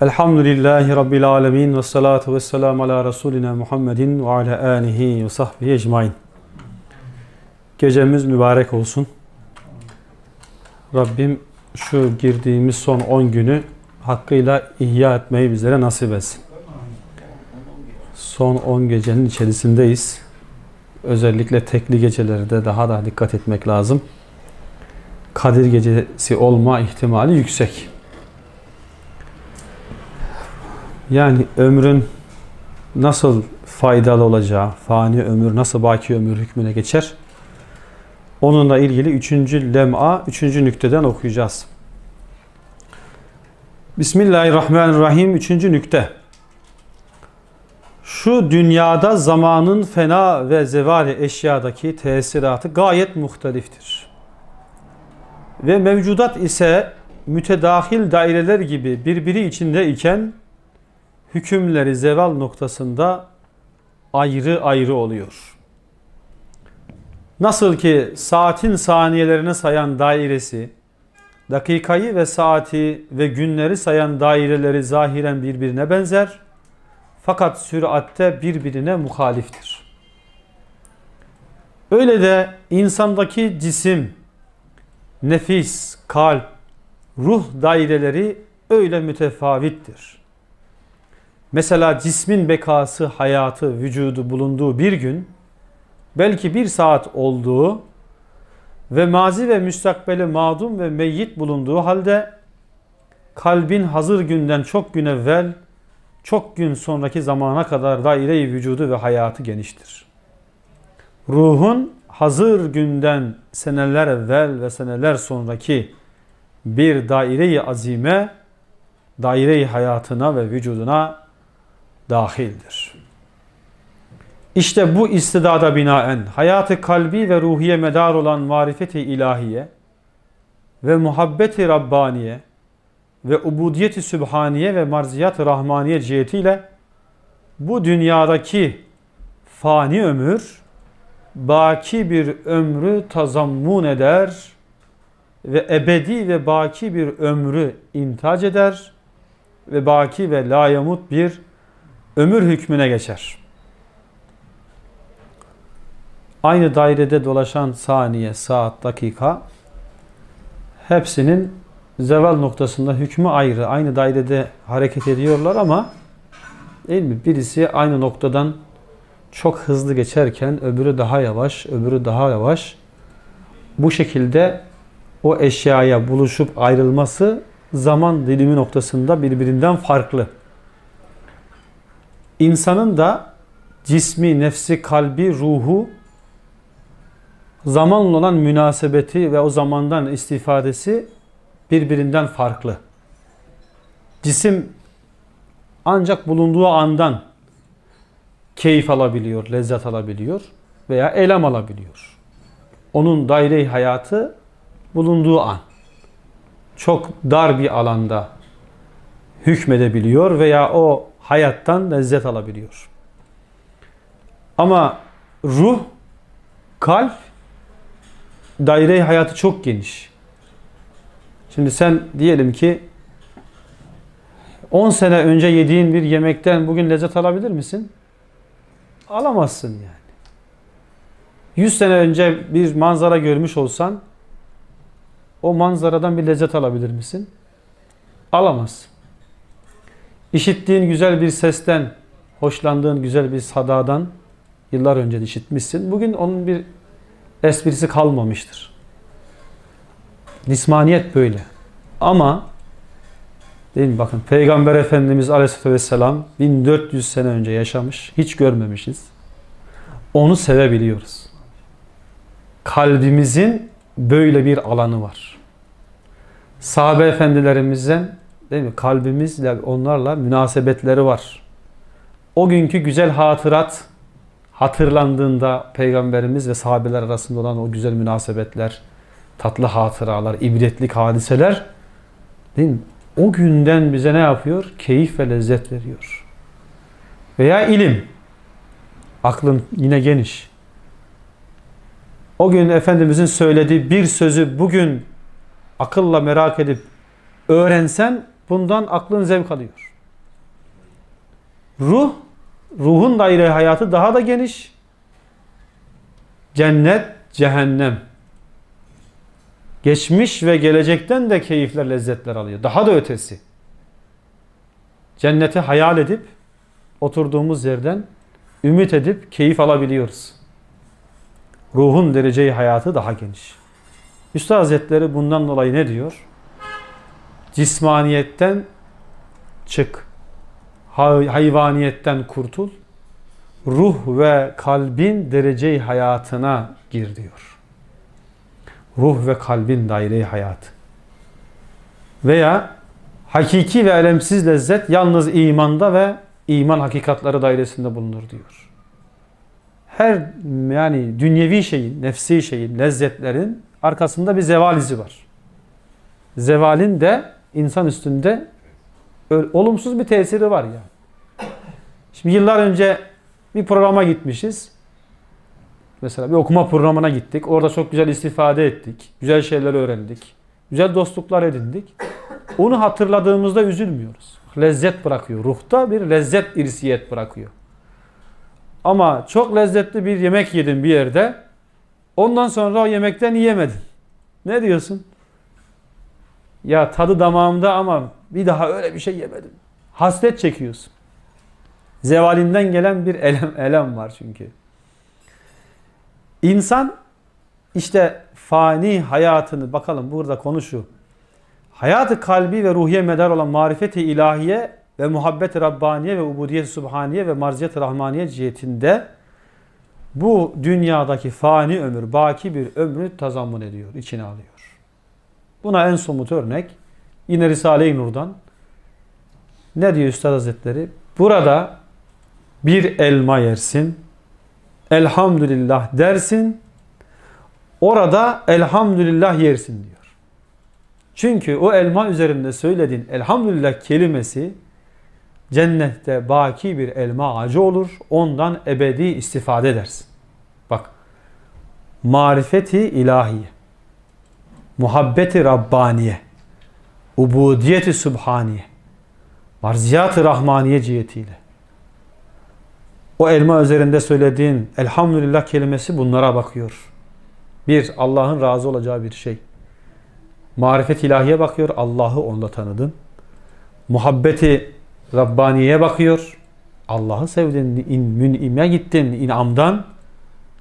Elhamdülillahi Rabbil alemin ve salatu ve selamu ala Resulina Muhammedin ve ala alihi ve sahbihi ecmain. Gecemiz mübarek olsun. Rabbim şu girdiğimiz son 10 günü hakkıyla ihya etmeyi bizlere nasip etsin. Son 10 gecenin içerisindeyiz. Özellikle tekli gecelerde daha da dikkat etmek lazım. Kadir gecesi olma ihtimali yüksek. Yani ömrün nasıl faydalı olacağı, fani ömür nasıl baki ömür hükmüne geçer? Onunla ilgili üçüncü lem'a, üçüncü nükteden okuyacağız. Bismillahirrahmanirrahim. Üçüncü nükte. Şu dünyada zamanın fena ve zevali eşyadaki tesiratı gayet muhteliftir. Ve mevcudat ise mütedahil daireler gibi birbiri içinde iken hükümleri zeval noktasında ayrı ayrı oluyor. Nasıl ki saatin saniyelerini sayan dairesi, dakikayı ve saati ve günleri sayan daireleri zahiren birbirine benzer, fakat süratte birbirine muhaliftir. Öyle de insandaki cisim, nefis, kalp, ruh daireleri öyle mütefavittir. Mesela cismin bekası, hayatı, vücudu bulunduğu bir gün, belki bir saat olduğu ve mazi ve müstakbeli madum ve meyyit bulunduğu halde kalbin hazır günden çok gün evvel, çok gün sonraki zamana kadar daire-i vücudu ve hayatı geniştir. Ruhun hazır günden seneler evvel ve seneler sonraki bir daire-i azime, daire-i hayatına ve vücuduna dahildir. İşte bu istidada binaen hayatı kalbi ve ruhiye medar olan marifeti ilahiye ve muhabbeti Rabbaniye ve ubudiyeti sübhaniye ve marziyat rahmaniye cihetiyle bu dünyadaki fani ömür baki bir ömrü tazammun eder ve ebedi ve baki bir ömrü intac eder ve baki ve layamut bir ömür hükmüne geçer. Aynı dairede dolaşan saniye, saat, dakika hepsinin zeval noktasında hükmü ayrı. Aynı dairede hareket ediyorlar ama değil mi? Birisi aynı noktadan çok hızlı geçerken öbürü daha yavaş, öbürü daha yavaş. Bu şekilde o eşyaya buluşup ayrılması zaman dilimi noktasında birbirinden farklı. İnsanın da cismi, nefsi, kalbi, ruhu zamanla olan münasebeti ve o zamandan istifadesi birbirinden farklı. Cisim ancak bulunduğu andan keyif alabiliyor, lezzet alabiliyor veya elem alabiliyor. Onun daire hayatı bulunduğu an. Çok dar bir alanda hükmedebiliyor veya o hayattan lezzet alabiliyor. Ama ruh, kalp daire hayatı çok geniş. Şimdi sen diyelim ki 10 sene önce yediğin bir yemekten bugün lezzet alabilir misin? Alamazsın yani. 100 sene önce bir manzara görmüş olsan o manzaradan bir lezzet alabilir misin? Alamazsın. İşittiğin güzel bir sesten, hoşlandığın güzel bir sadadan yıllar önce işitmişsin. Bugün onun bir esprisi kalmamıştır. Nismaniyet böyle. Ama değil mi? Bakın Peygamber Efendimiz Aleyhisselatü Vesselam 1400 sene önce yaşamış. Hiç görmemişiz. Onu sevebiliyoruz. Kalbimizin böyle bir alanı var. Sahabe efendilerimizden değil mi? Kalbimizle onlarla münasebetleri var. O günkü güzel hatırat hatırlandığında peygamberimiz ve sahabeler arasında olan o güzel münasebetler, tatlı hatıralar, ibretlik hadiseler değil mi? O günden bize ne yapıyor? Keyif ve lezzet veriyor. Veya ilim. Aklın yine geniş. O gün Efendimizin söylediği bir sözü bugün akılla merak edip öğrensen bundan aklın zevk alıyor. Ruh, ruhun daire hayatı daha da geniş. Cennet, cehennem. Geçmiş ve gelecekten de keyifler, lezzetler alıyor. Daha da ötesi. Cenneti hayal edip oturduğumuz yerden ümit edip keyif alabiliyoruz. Ruhun dereceyi hayatı daha geniş. Üstad Hazretleri bundan dolayı ne diyor? Cismaniyetten çık. hay- Hayvaniyetten kurtul. Ruh ve kalbin dereceyi hayatına gir diyor. Ruh ve kalbin daire hayatı. Veya hakiki ve elemsiz lezzet yalnız imanda ve iman hakikatları dairesinde bulunur diyor. Her yani dünyevi şeyin, nefsi şeyin, lezzetlerin arkasında bir zeval izi var. Zevalin de insan üstünde olumsuz bir tesiri var ya. Şimdi yıllar önce bir programa gitmişiz. Mesela bir okuma programına gittik. Orada çok güzel istifade ettik. Güzel şeyler öğrendik. Güzel dostluklar edindik. Onu hatırladığımızda üzülmüyoruz. Lezzet bırakıyor. Ruhta bir lezzet irsiyet bırakıyor. Ama çok lezzetli bir yemek yedin bir yerde. Ondan sonra o yemekten yiyemedin. Ne diyorsun? Ya tadı damağımda ama bir daha öyle bir şey yemedim. Hasret çekiyorsun. Zevalinden gelen bir elem, elem var çünkü. İnsan işte fani hayatını bakalım burada konu şu. Hayatı kalbi ve ruhiye medar olan marifeti ilahiye ve muhabbet-i Rabbaniye ve ubudiyet-i Subhaniye ve marziyet-i Rahmaniye cihetinde bu dünyadaki fani ömür, baki bir ömrü tazammun ediyor, içine alıyor. Buna en somut örnek yine Risale-i Nur'dan ne diyor Üstad Hazretleri? Burada bir elma yersin, elhamdülillah dersin, orada elhamdülillah yersin diyor. Çünkü o elma üzerinde söylediğin elhamdülillah kelimesi cennette baki bir elma ağacı olur. Ondan ebedi istifade edersin. Bak. Marifeti ilahiye. Muhabbeti Rabbaniye. Ubudiyeti Subhaniye. Marziyat-ı Rahmaniye cihetiyle. O elma üzerinde söylediğin elhamdülillah kelimesi bunlara bakıyor. Bir, Allah'ın razı olacağı bir şey. Marifet ilahiye bakıyor. Allah'ı onda tanıdın. Muhabbeti Rabbaniye bakıyor. Allah'ı sevdin. In, mün'ime gittin. inamdan.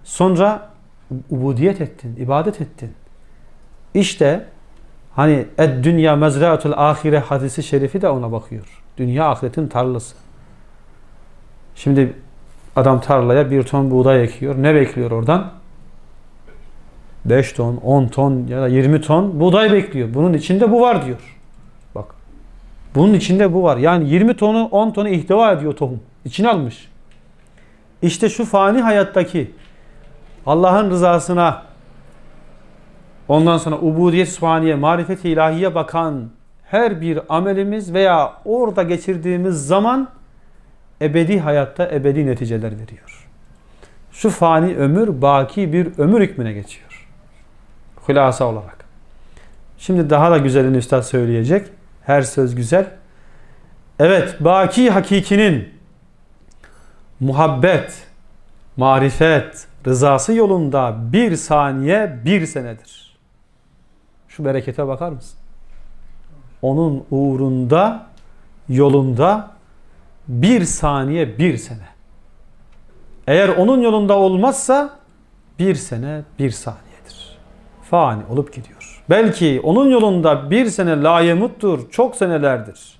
Sonra ubudiyet ettin. ibadet ettin. İşte hani ed dünya mezraatul ahire hadisi şerifi de ona bakıyor. Dünya ahiretin tarlası. Şimdi adam tarlaya bir ton buğday ekiyor. Ne bekliyor oradan? 5 ton, 10 ton ya da 20 ton buğday bekliyor. Bunun içinde bu var diyor. Bak. Bunun içinde bu var. Yani 20 tonu 10 tonu ihtiva ediyor tohum. İçine almış. İşte şu fani hayattaki Allah'ın rızasına ondan sonra ubudiyet subhaniye, marifet ilahiye bakan her bir amelimiz veya orada geçirdiğimiz zaman ebedi hayatta ebedi neticeler veriyor. Şu fani ömür baki bir ömür hükmüne geçiyor. Hülasa olarak. Şimdi daha da güzelini üstad söyleyecek. Her söz güzel. Evet, baki hakikinin muhabbet, marifet, rızası yolunda bir saniye bir senedir. Şu berekete bakar mısın? Onun uğrunda, yolunda bir saniye bir sene. Eğer onun yolunda olmazsa bir sene bir saniyedir. Fani olup gidiyor. Belki onun yolunda bir sene layemuttur, çok senelerdir.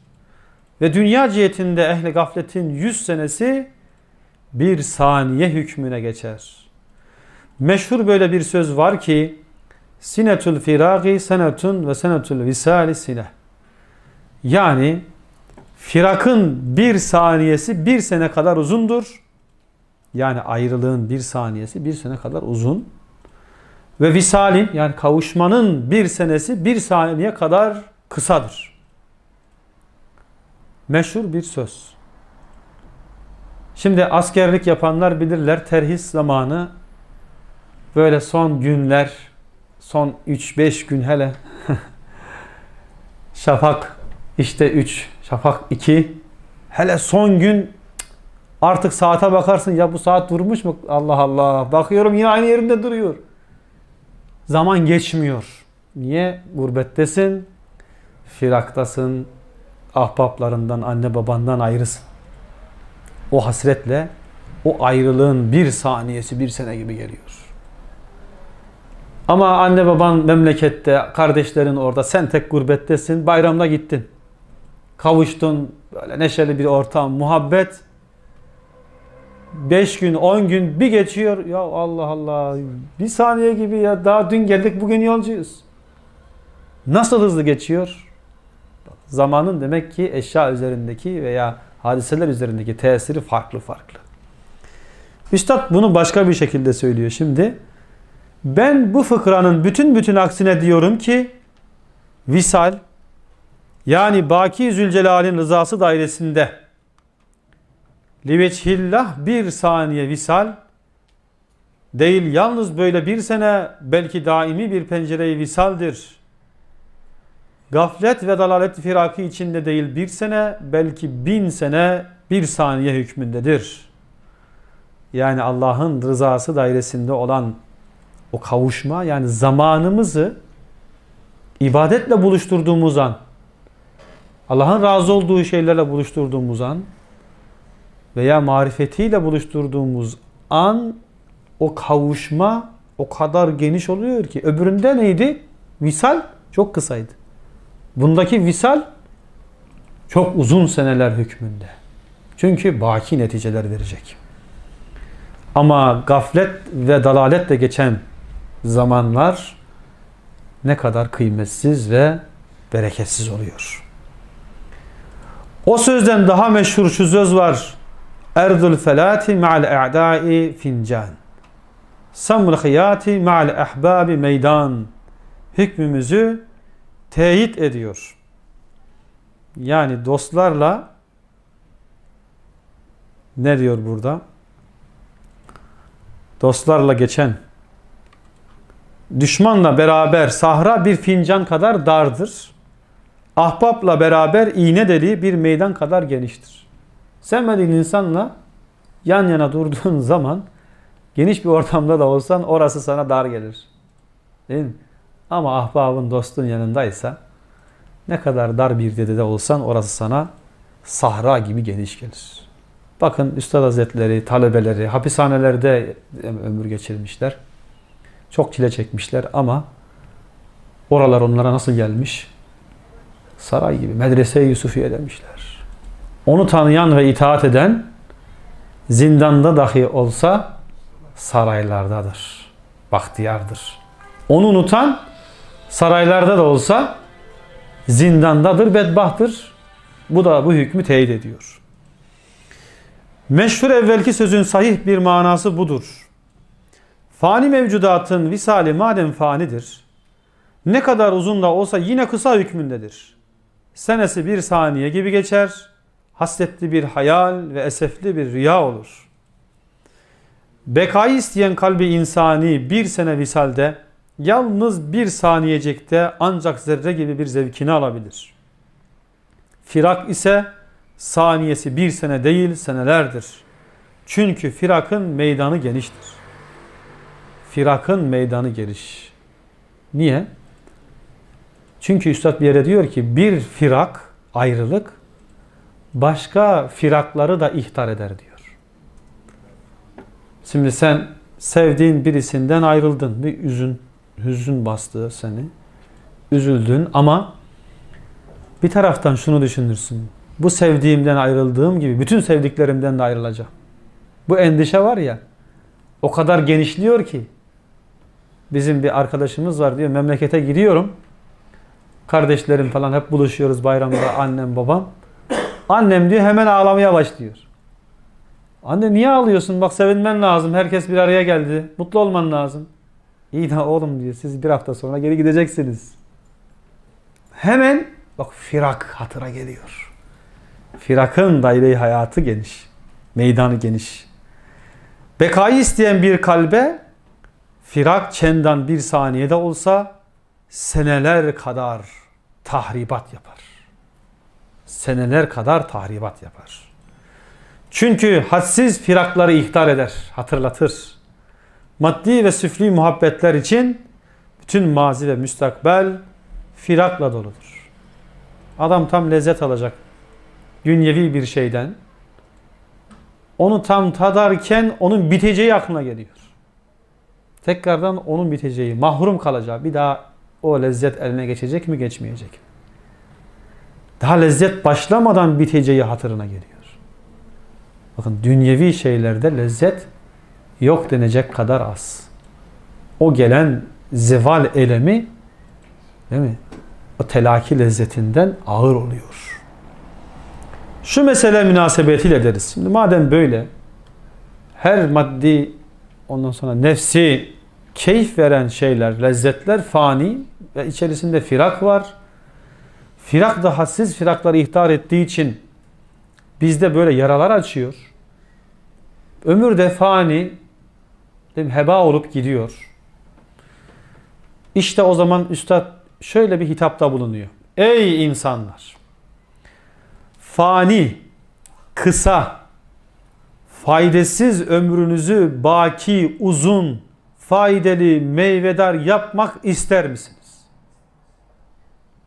Ve dünya cihetinde ehli gafletin yüz senesi bir saniye hükmüne geçer. Meşhur böyle bir söz var ki Sinetül firagi senetun ve senetül visali sine. Yani firakın bir saniyesi bir sene kadar uzundur. Yani ayrılığın bir saniyesi bir sene kadar uzun. Ve visalin yani kavuşmanın bir senesi bir saniye kadar kısadır. Meşhur bir söz. Şimdi askerlik yapanlar bilirler terhis zamanı böyle son günler son 3-5 gün hele şafak İşte 3, şafak 2. Hele son gün artık saate bakarsın ya bu saat durmuş mu? Allah Allah. Bakıyorum yine aynı yerinde duruyor. Zaman geçmiyor. Niye? Gurbettesin, firaktasın, ahbaplarından, anne babandan ayrısın. O hasretle o ayrılığın bir saniyesi bir sene gibi geliyor. Ama anne baban memlekette, kardeşlerin orada, sen tek gurbettesin, bayramda gittin. Kavuştun, böyle neşeli bir ortam, muhabbet. 5 gün, 10 gün bir geçiyor. Ya Allah Allah, bir saniye gibi ya daha dün geldik bugün yolcuyuz. Nasıl hızlı geçiyor? Zamanın demek ki eşya üzerindeki veya hadiseler üzerindeki tesiri farklı farklı. Üstad bunu başka bir şekilde söylüyor şimdi. Ben bu fıkranın bütün bütün aksine diyorum ki visal yani Baki Zülcelal'in rızası dairesinde liveçhillah bir saniye visal değil yalnız böyle bir sene belki daimi bir pencereyi visaldir. Gaflet ve dalalet firaki içinde değil bir sene belki bin sene bir saniye hükmündedir. Yani Allah'ın rızası dairesinde olan o kavuşma yani zamanımızı ibadetle buluşturduğumuz an Allah'ın razı olduğu şeylerle buluşturduğumuz an veya marifetiyle buluşturduğumuz an o kavuşma o kadar geniş oluyor ki öbüründe neydi? Visal çok kısaydı. Bundaki visal çok uzun seneler hükmünde. Çünkü baki neticeler verecek. Ama gaflet ve dalaletle geçen zamanlar ne kadar kıymetsiz ve bereketsiz oluyor. O sözden daha meşhur şu söz var. Erdul felati ma'al a'dai fincan. Samul hıyati ma'al ahbabi meydan. Hükmümüzü teyit ediyor. Yani dostlarla ne diyor burada? Dostlarla geçen düşmanla beraber sahra bir fincan kadar dardır. Ahbapla beraber iğne deliği bir meydan kadar geniştir. Sevmediğin insanla yan yana durduğun zaman geniş bir ortamda da olsan orası sana dar gelir. Değil mi? Ama ahbabın dostun yanındaysa ne kadar dar bir yerde de olsan orası sana sahra gibi geniş gelir. Bakın Üstad Hazretleri, talebeleri hapishanelerde ömür geçirmişler. Çok çile çekmişler ama oralar onlara nasıl gelmiş? Saray gibi, medrese Yusufiye demişler. Onu tanıyan ve itaat eden zindanda dahi olsa saraylardadır. Bahtiyardır. Onu unutan saraylarda da olsa zindandadır, bedbahtır. Bu da bu hükmü teyit ediyor. Meşhur evvelki sözün sahih bir manası budur. Fani mevcudatın visali madem fanidir, ne kadar uzun da olsa yine kısa hükmündedir. Senesi bir saniye gibi geçer, hasretli bir hayal ve esefli bir rüya olur. Bekayı isteyen kalbi insani bir sene visalde, yalnız bir saniyecekte ancak zerre gibi bir zevkini alabilir. Firak ise saniyesi bir sene değil senelerdir. Çünkü firakın meydanı geniştir. Firakın meydanı geniş. Niye? Çünkü Üstad bir yere diyor ki bir firak, ayrılık başka firakları da ihtar eder diyor. Şimdi sen sevdiğin birisinden ayrıldın. Bir üzün, hüzün bastı seni. Üzüldün ama bir taraftan şunu düşünürsün. Bu sevdiğimden ayrıldığım gibi bütün sevdiklerimden de ayrılacağım. Bu endişe var ya o kadar genişliyor ki bizim bir arkadaşımız var diyor memlekete gidiyorum. Kardeşlerim falan hep buluşuyoruz bayramda annem babam. Annem diyor hemen ağlamaya başlıyor. Anne niye ağlıyorsun? Bak sevinmen lazım. Herkes bir araya geldi. Mutlu olman lazım. İyi de oğlum diyor. Siz bir hafta sonra geri gideceksiniz. Hemen bak firak hatıra geliyor. Firakın daire hayatı geniş. Meydanı geniş. Bekayı isteyen bir kalbe firak çendan bir saniyede olsa seneler kadar tahribat yapar. seneler kadar tahribat yapar. Çünkü hadsiz firakları ihtar eder, hatırlatır. Maddi ve süfli muhabbetler için bütün mazi ve müstakbel firakla doludur. Adam tam lezzet alacak dünyevi bir şeyden. Onu tam tadarken onun biteceği aklına geliyor. Tekrardan onun biteceği, mahrum kalacağı, bir daha o lezzet eline geçecek mi, geçmeyecek mi? Daha lezzet başlamadan biteceği hatırına geliyor. Bakın dünyevi şeylerde lezzet yok denecek kadar az. O gelen zeval elemi değil mi? O telaki lezzetinden ağır oluyor. Şu mesele münasebetiyle deriz. Şimdi madem böyle her maddi ondan sonra nefsi keyif veren şeyler, lezzetler fani ve içerisinde firak var. Firak da hadsiz firakları ihtar ettiği için bizde böyle yaralar açıyor. Ömür de fani, heba olup gidiyor. İşte o zaman Üstad şöyle bir hitapta bulunuyor. Ey insanlar! Fani, kısa, faydasız ömrünüzü baki, uzun, faydalı, meyvedar yapmak ister misiniz?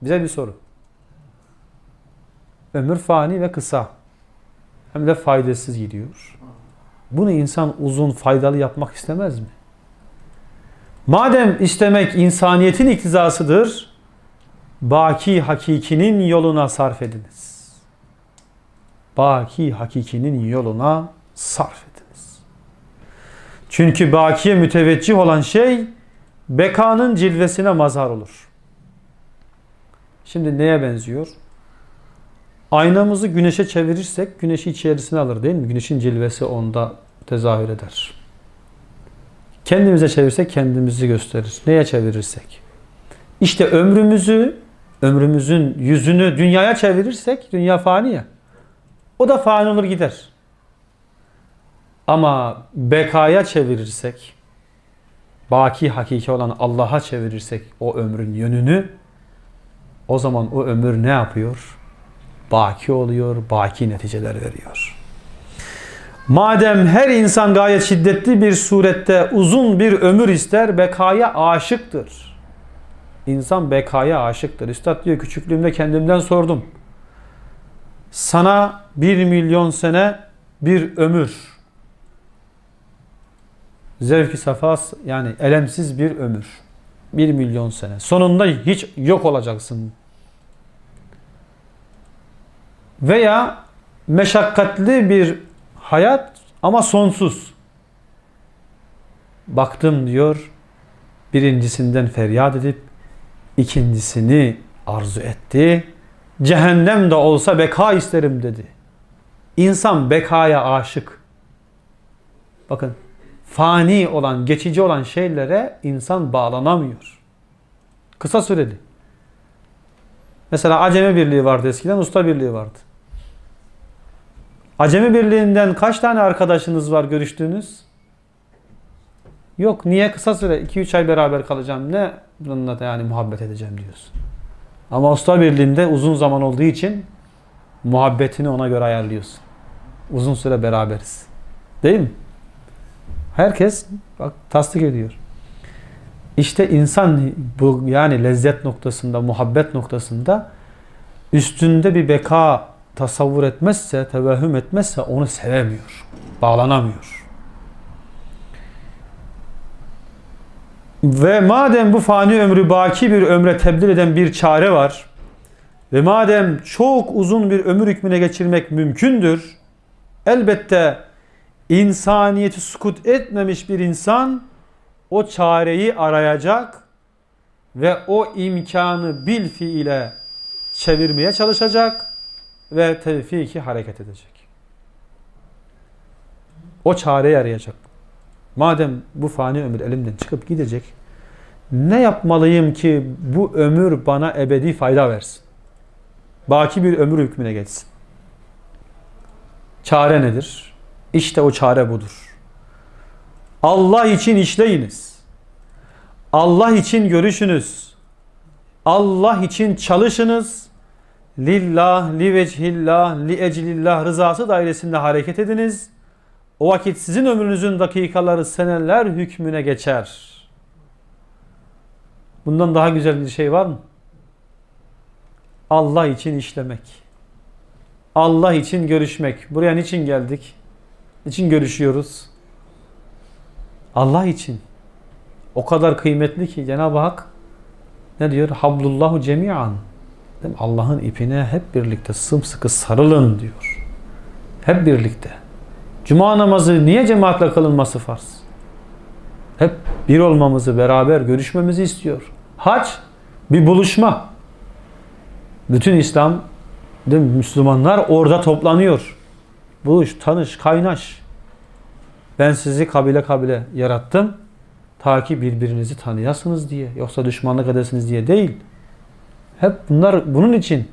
Bize bir soru. Ömür fani ve kısa. Hem de faydasız gidiyor. Bunu insan uzun, faydalı yapmak istemez mi? Madem istemek insaniyetin iktizasıdır, baki hakikinin yoluna sarf ediniz. Baki hakikinin yoluna sarf. Çünkü bakiye müteveccih olan şey bekanın cilvesine mazhar olur. Şimdi neye benziyor? Aynamızı güneşe çevirirsek güneşi içerisine alır değil mi? Güneşin cilvesi onda tezahür eder. Kendimize çevirsek kendimizi gösterir. Neye çevirirsek? İşte ömrümüzü, ömrümüzün yüzünü dünyaya çevirirsek, dünya fani ya. O da fani olur gider. Ama bekaya çevirirsek, baki hakiki olan Allah'a çevirirsek o ömrün yönünü, o zaman o ömür ne yapıyor? Baki oluyor, baki neticeler veriyor. Madem her insan gayet şiddetli bir surette uzun bir ömür ister, bekaya aşıktır. İnsan bekaya aşıktır. Üstad diyor küçüklüğümde kendimden sordum. Sana bir milyon sene bir ömür. Zevki safas yani elemsiz bir ömür. Bir milyon sene. Sonunda hiç yok olacaksın. Veya meşakkatli bir hayat ama sonsuz. Baktım diyor birincisinden feryat edip ikincisini arzu etti. Cehennem de olsa beka isterim dedi. İnsan bekaya aşık. Bakın fani olan, geçici olan şeylere insan bağlanamıyor. Kısa süreli. Mesela acemi birliği vardı eskiden, usta birliği vardı. Acemi birliğinden kaç tane arkadaşınız var görüştüğünüz? Yok. Niye? Kısa süre 2-3 ay beraber kalacağım. Ne bununla da yani muhabbet edeceğim diyorsun. Ama usta birliğinde uzun zaman olduğu için muhabbetini ona göre ayarlıyorsun. Uzun süre beraberiz. Değil mi? Herkes bak tasdik ediyor. İşte insan bu yani lezzet noktasında, muhabbet noktasında üstünde bir beka tasavvur etmezse, tevehhüm etmezse onu sevemiyor. Bağlanamıyor. Ve madem bu fani ömrü baki bir ömre tebdil eden bir çare var ve madem çok uzun bir ömür hükmüne geçirmek mümkündür, elbette insaniyeti sukut etmemiş bir insan o çareyi arayacak ve o imkanı bil fiile çevirmeye çalışacak ve tevfiki hareket edecek. O çareyi arayacak. Madem bu fani ömür elimden çıkıp gidecek, ne yapmalıyım ki bu ömür bana ebedi fayda versin? Baki bir ömür hükmüne geçsin. Çare nedir? İşte o çare budur. Allah için işleyiniz. Allah için görüşünüz. Allah için çalışınız. lillah, li vechillah, li eclillah rızası dairesinde hareket ediniz. O vakit sizin ömrünüzün dakikaları seneler hükmüne geçer. Bundan daha güzel bir şey var mı? Allah için işlemek. Allah için görüşmek. Buraya niçin geldik? Niçin görüşüyoruz? Allah için. O kadar kıymetli ki Cenab-ı Hak ne diyor? Hablullahu mi? Allah'ın ipine hep birlikte sımsıkı sarılın diyor. Hep birlikte. Cuma namazı niye cemaatle kılınması farz? Hep bir olmamızı, beraber görüşmemizi istiyor. Hac bir buluşma. Bütün İslam? Müslümanlar orada toplanıyor. Buluş, tanış, kaynaş. Ben sizi kabile kabile yarattım. Ta ki birbirinizi tanıyasınız diye. Yoksa düşmanlık edesiniz diye değil. Hep bunlar bunun için.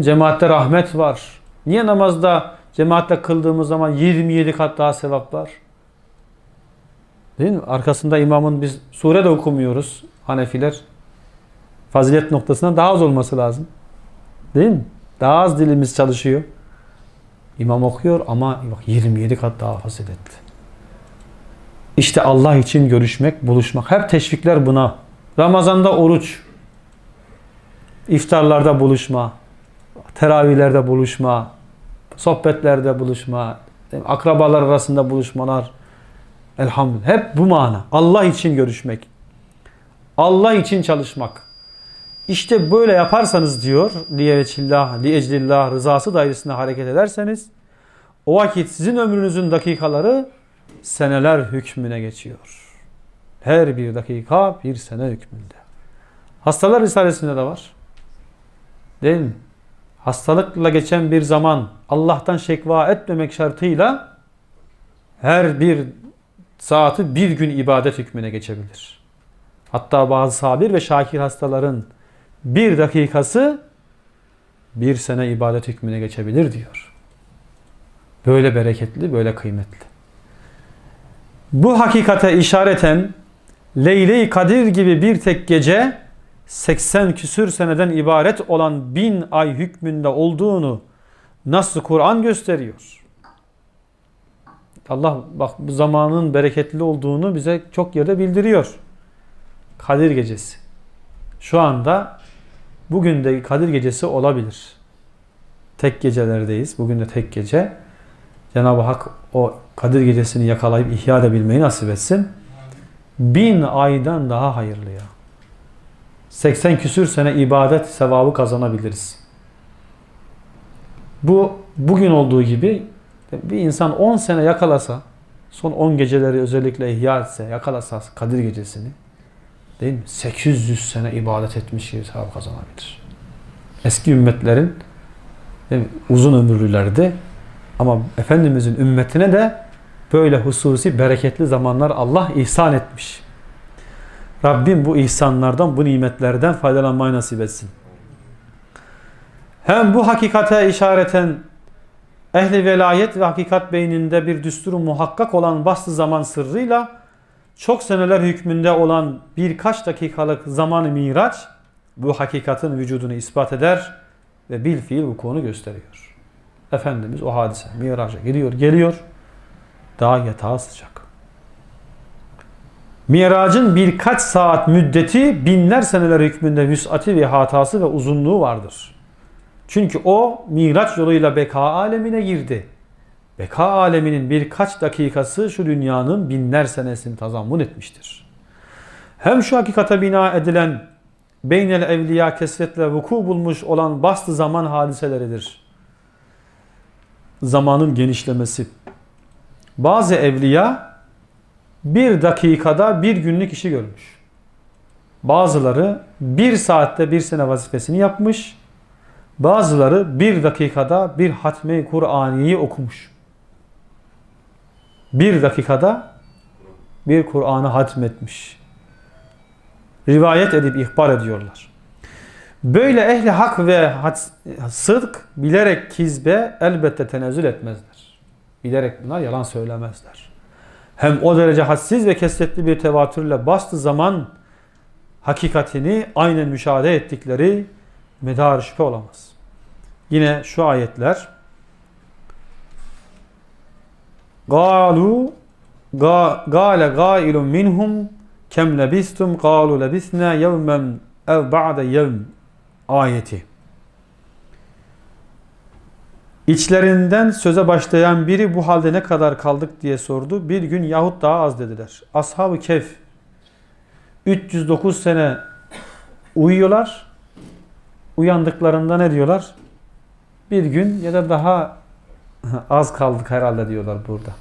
Cemaatte rahmet var. Niye namazda cemaatle kıldığımız zaman 27 kat daha sevap var? Değil mi? Arkasında imamın biz sure de okumuyoruz. Hanefiler. Fazilet noktasında daha az olması lazım. Değil mi? Daha az dilimiz çalışıyor. İmam okuyor ama bak 27 kat daha faziletli. İşte Allah için görüşmek, buluşmak. Hep teşvikler buna. Ramazanda oruç, iftarlarda buluşma, teravihlerde buluşma, sohbetlerde buluşma, akrabalar arasında buluşmalar. Elhamdülillah. Hep bu mana. Allah için görüşmek. Allah için çalışmak. İşte böyle yaparsanız diyor liyeveçillah, lieclillah rızası dairesinde hareket ederseniz o vakit sizin ömrünüzün dakikaları seneler hükmüne geçiyor. Her bir dakika bir sene hükmünde. Hastalar Risalesi'nde de var. Değil mi? Hastalıkla geçen bir zaman Allah'tan şekva etmemek şartıyla her bir saati bir gün ibadet hükmüne geçebilir. Hatta bazı sabir ve şakir hastaların bir dakikası bir sene ibadet hükmüne geçebilir diyor. Böyle bereketli, böyle kıymetli. Bu hakikate işareten Leyle-i Kadir gibi bir tek gece 80 küsür seneden ibaret olan bin ay hükmünde olduğunu nasıl Kur'an gösteriyor. Allah bak bu zamanın bereketli olduğunu bize çok yerde bildiriyor. Kadir gecesi. Şu anda bugün de Kadir gecesi olabilir. Tek gecelerdeyiz. Bugün de tek gece. Cenab-ı Hak o Kadir gecesini yakalayıp ihya edebilmeyi nasip etsin. Bin aydan daha hayırlı ya. 80 küsür sene ibadet sevabı kazanabiliriz. Bu bugün olduğu gibi bir insan 10 sene yakalasa, son 10 geceleri özellikle ihya etse, yakalasa Kadir gecesini, değil mi? 800 sene ibadet etmiş gibi sevap kazanabilir. Eski ümmetlerin değil mi? uzun ömürlülerdi ama Efendimizin ümmetine de böyle hususi bereketli zamanlar Allah ihsan etmiş. Rabbim bu ihsanlardan, bu nimetlerden faydalanmayı nasip etsin. Hem bu hakikate işareten ehli velayet ve hakikat beyninde bir düsturu muhakkak olan bastı zaman sırrıyla çok seneler hükmünde olan birkaç dakikalık zaman miraç bu hakikatin vücudunu ispat eder ve bil fiil bu konu gösteriyor. Efendimiz o hadise miraca giriyor, geliyor. Daha yatağı sıcak. Miracın birkaç saat müddeti binler seneler hükmünde vüs'ati ve hatası ve uzunluğu vardır. Çünkü o miraç yoluyla beka alemine girdi. Beka aleminin birkaç dakikası şu dünyanın binler senesini tazammun etmiştir. Hem şu hakikate bina edilen beynel evliya kesretle vuku bulmuş olan bastı zaman hadiseleridir. Zamanın genişlemesi. Bazı evliya bir dakikada bir günlük işi görmüş. Bazıları bir saatte bir sene vazifesini yapmış. Bazıları bir dakikada bir hatme-i Kur'aniyeyi okumuş. Bir dakikada bir Kur'an'ı hatmetmiş. Rivayet edip ihbar ediyorlar. Böyle ehli hak ve sıdk bilerek kizbe elbette tenezzül etmezler. Bilerek bunlar yalan söylemezler. Hem o derece hadsiz ve kesretli bir tevatürle bastı zaman hakikatini aynen müşahede ettikleri medar şüphe olamaz. Yine şu ayetler Galu Gale gailun minhum kem lebistum galu lebisna yevmen ev ba'de yevm ayeti. İçlerinden söze başlayan biri bu halde ne kadar kaldık diye sordu. Bir gün yahut daha az dediler. Ashab-ı Kehf 309 sene uyuyorlar. Uyandıklarında ne diyorlar? Bir gün ya da daha az kaldık herhalde diyorlar burada.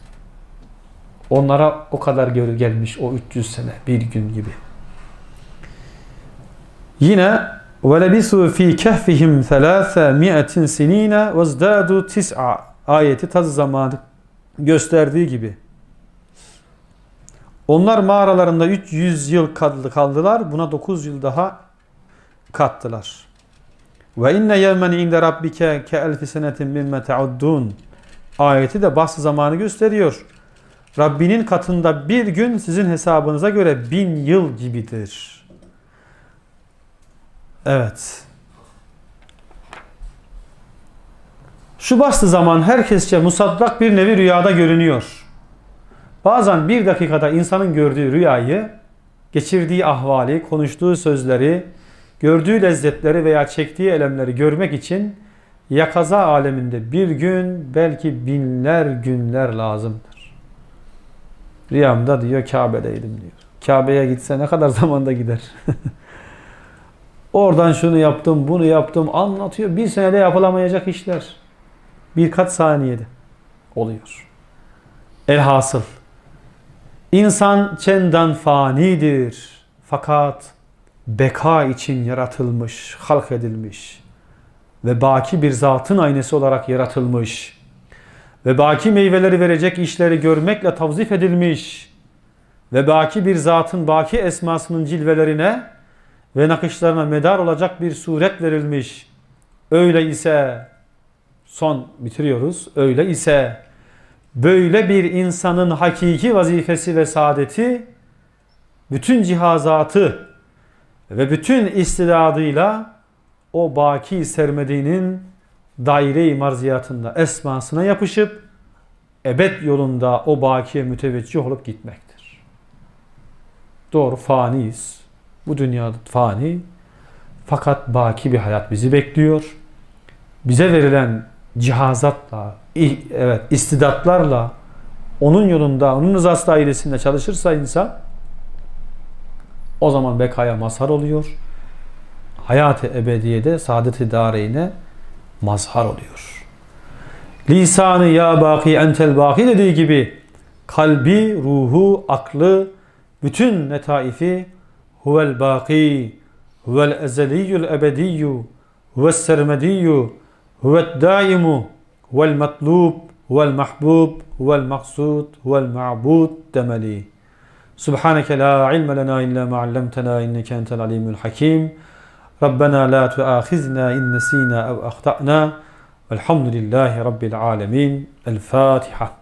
Onlara o kadar geri gelmiş o 300 sene bir gün gibi. Yine وَلَبِسُوا ف۪ي كَهْفِهِمْ ثَلَاثَ مِئَةٍ سِن۪ينَ وَازْدَادُوا تِسْعَ ayeti taz zamanı gösterdiği gibi. Onlar mağaralarında 300 yıl kaldılar. Buna 9 yıl daha kattılar. Ve inne yevmen inde rabbike ke elfi senetin mimme teuddun ayeti de bahs zamanı gösteriyor. Rabbinin katında bir gün sizin hesabınıza göre bin yıl gibidir. Evet. Şu bastı zaman herkesçe musaddak bir nevi rüyada görünüyor. Bazen bir dakikada insanın gördüğü rüyayı, geçirdiği ahvali, konuştuğu sözleri, gördüğü lezzetleri veya çektiği elemleri görmek için yakaza aleminde bir gün belki binler günler lazımdır. Rüyamda diyor Kabe'deydim diyor. Kabe'ye gitse ne kadar zamanda gider. Oradan şunu yaptım, bunu yaptım anlatıyor. Bir senede yapılamayacak işler. Birkaç saniyede oluyor. Elhasıl insan çendan fanidir. Fakat beka için yaratılmış, halk edilmiş ve baki bir zatın aynesi olarak yaratılmış ve baki meyveleri verecek işleri görmekle tavzif edilmiş ve baki bir zatın baki esmasının cilvelerine ve nakışlarına medar olacak bir suret verilmiş. Öyle ise son bitiriyoruz. Öyle ise böyle bir insanın hakiki vazifesi ve saadeti bütün cihazatı ve bütün istidadıyla o baki sermediğinin daire-i marziyatında esmasına yapışıp ebed yolunda o bakiye müteveccih olup gitmektir. Doğru faniyiz. Bu dünyada fani. Fakat baki bir hayat bizi bekliyor. Bize verilen cihazatla, evet istidatlarla onun yolunda, onun rızası dairesinde çalışırsa insan o zaman bekaya mazhar oluyor hayat-ı ebediyede saadet-i dareyine mazhar oluyor. Lisanı ya baki entel baki dediği gibi kalbi, ruhu, aklı, bütün netaifi huvel baki, huvel ezeliyyül ebediyyü, huvel sermediyyü, huvel daimu, huvel matlub, huvel mahbub, huvel maksud, huvel ma'bud demeli. Subhaneke la ilme lena illa ma'allemtena inneke entel alimul hakim. ربنا لا تؤاخذنا إن نسينا أو أخطأنا والحمد لله رب العالمين. الفاتحة.